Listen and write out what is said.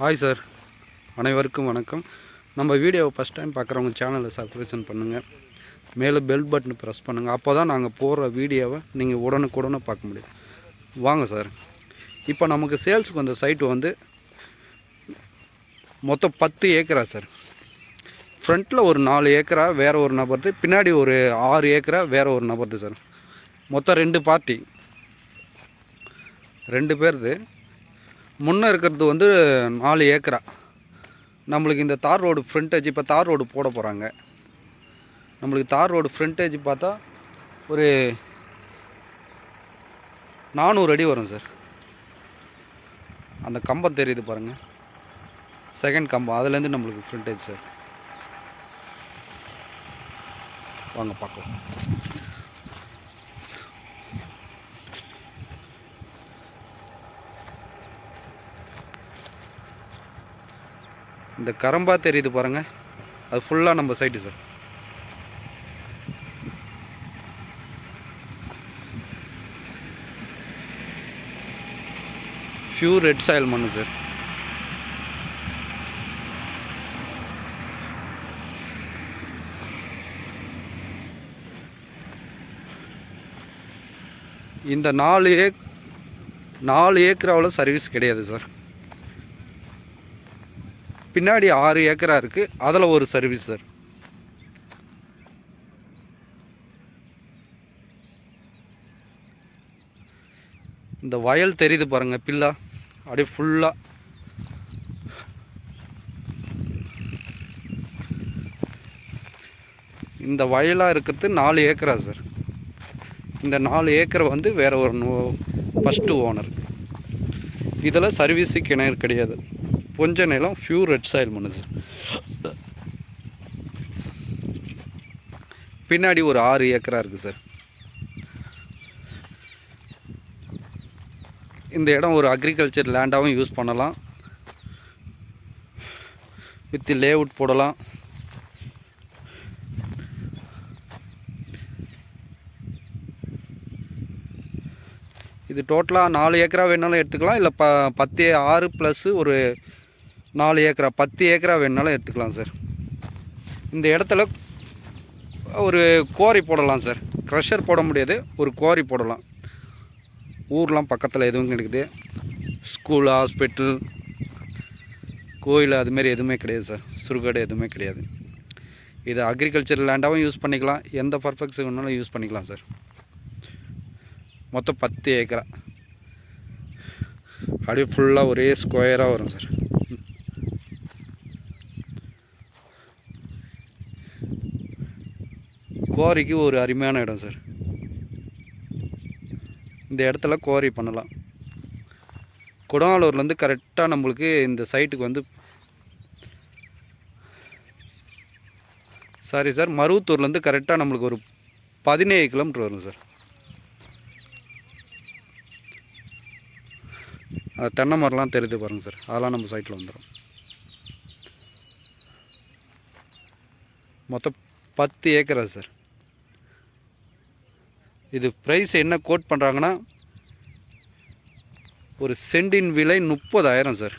Hi sir அனைவருக்கும் வணக்கம். நம்ம வீடியோவை ஃபஸ்ட் டைம் பார்க்குறவங்க சேனலை சப்ஸ்கிரிப்ஷன் பண்ணுங்கள் மேலே பெல் பட்டன் ப்ரெஸ் பண்ணுங்கள் அப்போ தான் நாங்கள் போடுற வீடியோவை நீங்கள் உடனுக்குடனே பார்க்க முடியும். வாங்க சார் இப்போ நமக்கு சேல்ஸுக்கு வந்த சைட்டு வந்து மொத்தம் பத்து ஏக்கரா சார் ஃப்ரண்ட்டில் ஒரு நாலு ஏக்கரா வேறு ஒரு நபர்து. பின்னாடி ஒரு ஆறு ஏக்கரா வேறு ஒரு நபர்து சார் மொத்தம் ரெண்டு பார்ட்டி ரெண்டு பேர்து. முன்னே இருக்கிறது வந்து நாலு ஏக்கரா. நம்மளுக்கு இந்த தார் ரோடு ஃப்ரண்டேஜ் இப்போ தார் ரோடு போட போகிறாங்க நம்மளுக்கு தார் ரோடு ஃப்ரண்டேஜ் பார்த்தா ஒரு நானூறு அடி வரும் சார். அந்த கம்பம் தெரியுது பாருங்கள் செகண்ட் கம்பம் அதுலேருந்து நம்மளுக்கு ஃப்ரண்டேஜ் சார். வாங்க பார்க்கலாம். இந்த கரம்பா தெரியுது பாருங்க. அது ஃபுல்லாக நம்ம side sir pure red soil மண்ணு சார் இந்த நாலு ஏக் நாலு ஏக்கராவில் சர்வீஸ் கிடையாது சார் பின்னாடி ஆறு ஏக்கரா இருக்குது அதில் ஒரு சர்வீஸ் சார் இந்த வயல் தெரியுது பாருங்கள் பில்லா. அப்படியே ஃபுல்லாக இந்த வயலாக இருக்கிறது நாலு ஏக்கரா சார் இந்த நாலு ஏக்கரை வந்து வேறு ஒரு ஃபஸ்ட்டு ஓனர் இதில் சர்வீஸு கிணறு கிடையாது. கொஞ்ச நிலம் ஃபியூர் ரெட் சாயில் மண்ணு சார் பின்னாடி ஒரு ஆறு ஏக்கரா இருக்குது சார். இந்த இடம் ஒரு அக்ரிகல்ச்சர் லேண்டாகவும் யூஸ் பண்ணலாம். வித் லேஅவுட் போடலாம். இது டோட்டலாக நாலு ஏக்கரா வேணாலும் எடுத்துக்கலாம். இல்லை ப பத்து ஆறு ப்ளஸ்ஸு ஒரு நாலு ஏக்கரா பத்து ஏக்கரா வேணுனாலும் எடுத்துக்கலாம் சார். இந்த இடத்துல ஒரு கோரி போடலாம் சார். க்ரஷர் போட முடியாது ஒரு கோரி போடலாம். ஊர்லாம் பக்கத்தில் எதுவும் கிடைக்குது. ஸ்கூல் ஹாஸ்பிட்டல் கோயில் அதுமாரி எதுவுமே கிடையாது சார். சுடுகாடு எதுவுமே கிடையாது. இது அக்ரிகல்ச்சர் லேண்டாகவும் யூஸ் பண்ணிக்கலாம். எந்த பர்ஃபெக்ட்ஸுக்கு வேணாலும் யூஸ் பண்ணிக்கலாம் சார். மொத்தம் பத்து ஏக்கரா. அப்படியே ஃபுல்லாக ஒரே ஸ்கொயராக வரும் சார். கோரிக்கு ஒரு அருமையான இடம் சார். இந்த இடத்துல கோரி பண்ணலாம். குடவாலூர்லேருந்து கரெக்டாக நம்மளுக்கு இந்த சைட்டுக்கு வந்து சாரி சார் மருவத்தூர்லேருந்து கரெக்டாக நம்மளுக்கு ஒரு பதினேழு கிலோமீட்டர் வரும் சார். அது தென்னை மரம்லாம் தெரிஞ்சு பாருங்கள் சார். அதெல்லாம் நம்ம சைட்டில் வந்துடும் மொத்தம் பத்து ஏக்கரா சார். இது ப்ரைஸ் என்ன கோட் பண்ணுறாங்கன்னா ஒரு சென்டின் விலை முப்பதாயிரம் சார்